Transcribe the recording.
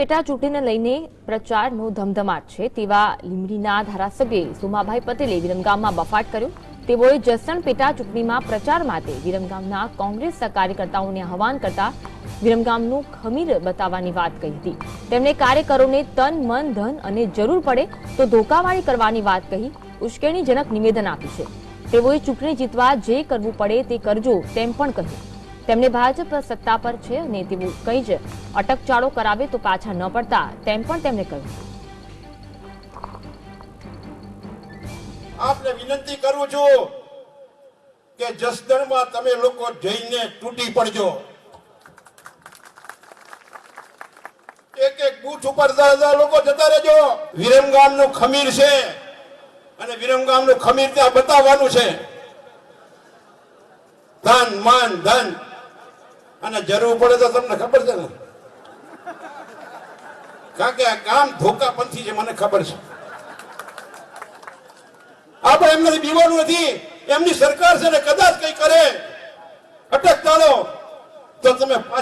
પેટા ચૂંટણીને લઈને પ્રચારનો ધમધમાટ છે. તેવા લીમડીના ધારાસભ્ય સુમાભાઈ પટેલે વિરમગામમાં બફાટ કર્યો. તેઓએ જસણ પેટા ચૂંટણીમાં પ્રચાર માટે વિરમગામના કોંગ્રેસ કાર્યકર્તાઓને આહવાન કરતા વિરમગામનું ખમીર બતાવવાની વાત કહી હતી. તેમણે કાર્યકરોને તન, મન, ધન અને જરૂર પડે તો ધોકાવાળી કરવાની વાત કહી ઉશ્કેરણીજનક નિવેદન આપ્યું છે. તેઓએ ચૂંટણી જીતવા જે કરવું પડે તે કરજો તેમ પણ કહ્યું. તેમણે ભાજપ સત્તા પર છે અને તેઓ કંઈ જ અટકચાળો કરાવે તો પાછા ન પડતા, તેમ પણ તેમણે કહ્યું. આપને વિનંતી કરું છું કે જસદણમાં તમે લોકો જઈને તૂટી પડજો. એક એક બૂથ ઉપર લોકો જતા રહેજો. વિરમગામનું ખમીર છે અને વિરમગામનું ખમીર ત્યાં બતાવવાનું છે. ધન, માન, ધન અને જરૂર પડે તો તમને ખબર છે ને? કારણ કે આ ગામ ધોકાપંથી છે, મને ખબર છે. આપણે એમને બીવાનું નથી. એમની સરકાર છે ને કદાચ કઈ કરે. અટક ચાલો તો તમે